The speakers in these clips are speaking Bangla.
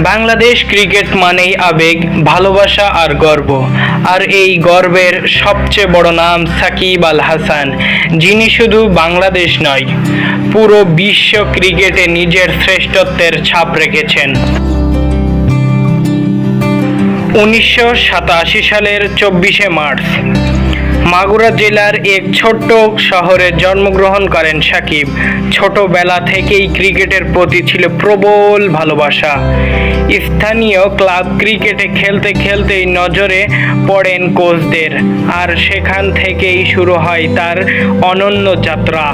বাংলাদেশ ক্রিকেট মানেই আবেগ, ভালোবাসা আর গর্ব। আর এই গর্বের সবচেয়ে বড় নাম সাকিব আল হাসান, যিনি শুধু বাংলাদেশ নয়, পুরো বিশ্ব ক্রিকেটে নিজের শ্রেষ্ঠত্বের ছাপ রেখেছেন। উনিশশো সাতাশি সালের চব্বিশে মার্চ মাগুরা জেলার এক ছোট্ট শহরে জন্মগ্রহণ করেন সাকিব। ছোটবেলা থেকেই ক্রিকেটের প্রতি ছিল প্রবল ভালোবাসা। স্থানীয় ক্লাব ক্রিকেটে খেলতে খেলতেই নজরে পড়েন কোচদের, আর সেখান থেকেই শুরু হয় তার অনন্য যাত্রা।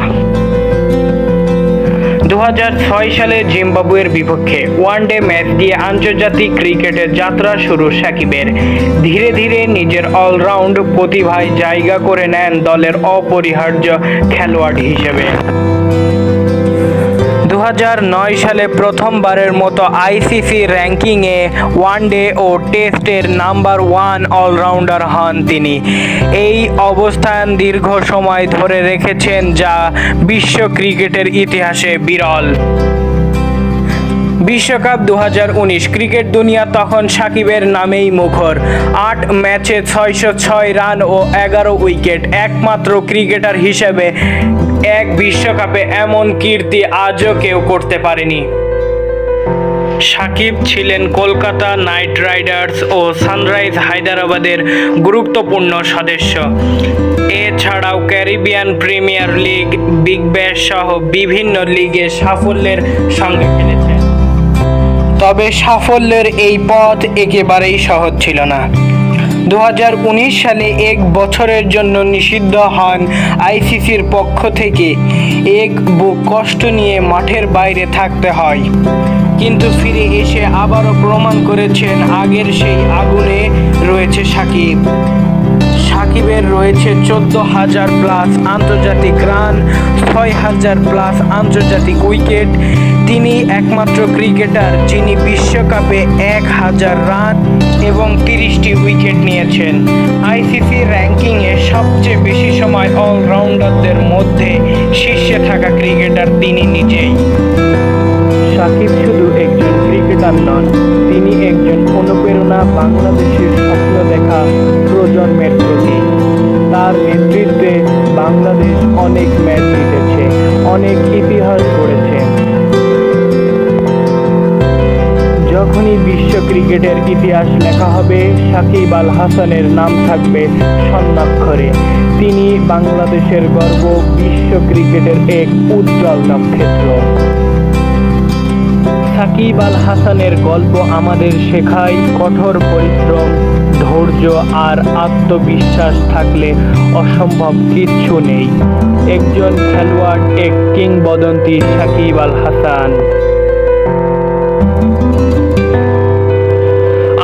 দু হাজার ছয় সালে জিম্বাবুয়ের বিপক্ষে ওয়ানডে ম্যাচ দিয়ে আন্তর্জাতিক ক্রিকেটের যাত্রা শুরু সাকিবের। ধীরে ধীরে নিজের অলরাউন্ড প্রতিভায় জায়গা করে নেন দলের অপরিহার্য খেলোয়াড় হিসেবে। দু হাজার নয় সালে প্রথমবারের মতো আইসিসি র্যাঙ্কিংয়ে ওয়ান ডে ও টেস্টের নাম্বার ওয়ান অলরাউন্ডার হন তিনি। এই অবস্থান দীর্ঘ সময় ধরে রেখেছেন যা বিশ্ব ক্রিকেটের ইতিহাসে বিরল। বিশ্বকাপ দু হাজার উনিশ ক্রিকেট দুনিয়া তখন সাকিবের নামেই মুখর। আট ম্যাচে ছয়শো ছয় রান ও এগারো উইকেট। একমাত্র ক্রিকেটার হিসেবে এক বিশ্বকাপে এমন কীর্তি আজও কেউ করতে পারেনি। সাকিব ছিলেন কলকাতা নাইট রাইডার্স ও সানরাইজ হায়দ্রাবাদের গুরুত্বপূর্ণ সদস্য। এছাড়াও Caribbean Premier League, Big Bash সহ বিভিন্ন লিগে সাফল্যের সঙ্গে তবে সাফল্যের এই পথ একেবারেই সহজ ছিল না। দু হাজার উনিশ সালে এক বছরের জন্য নিষিদ্ধ হন আইসিসির পক্ষ থেকে এক বুক কষ্ট নিয়ে মাঠের বাইরে থাকতে হয়। কিন্তু ফিরে এসে আবারও প্রমাণ করেছেন আগের সেই আগুনে রয়েছে সাকিব। সাকিবের রয়েছে চোদ্দ হাজার প্লাস আন্তর্জাতিক রান ছয় হাজার প্লাস আন্তর্জাতিক উইকেট তিনি একমাত্র ক্রিকেটার যিনি বিশ্বকাপে এক হাজার রান এবং তিরিশটি উইকেট নিয়েছেন। আইসিসি র্যাঙ্কিংয়ে সবচেয়ে বেশি সময় অলরাউন্ডারদের মধ্যে শীর্ষে থাকা ক্রিকেটার তিনি নিজেই। সাকিব শুধু একজন ক্রিকেটার নন, তিনি একজন অনুপ্রেরণা বাংলাদেশের স্বপ্ন দেখা বাংলাদেশ অনেক ম্যাচ জিতেছে, অনেক ইতিহাস গড়েছে। যখনই বিশ্ব ক্রিকেটের ইতিহাস লেখা হবে, সাকিব আল হাসানের নাম থাকবে স্বর্ণাক্ষরে। তিনি বাংলাদেশের গর্ব, বিশ্ব ক্রিকেটের এক উজ্জ্বল নক্ষত্র সাকিব আল হাসানের গল্প আমাদের শেখায় কঠোর পরিশ্রম, ধৈর্য আর আত্মবিশ্বাস থাকলে অসম্ভব কিচ্ছু নেই। একজন খেলোয়াড়, এক কিংবদন্তি সাকিব আল হাসান।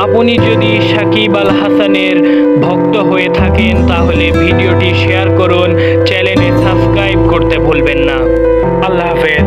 আপনি যদি সাকিব আল হাসানের ভক্ত হয়ে থাকেন, তাহলে ভিডিওটি শেয়ার করুন, চ্যানেলে সাবস্ক্রাইব করতে ভুলবেন না। আল্লাহ হাফেজ।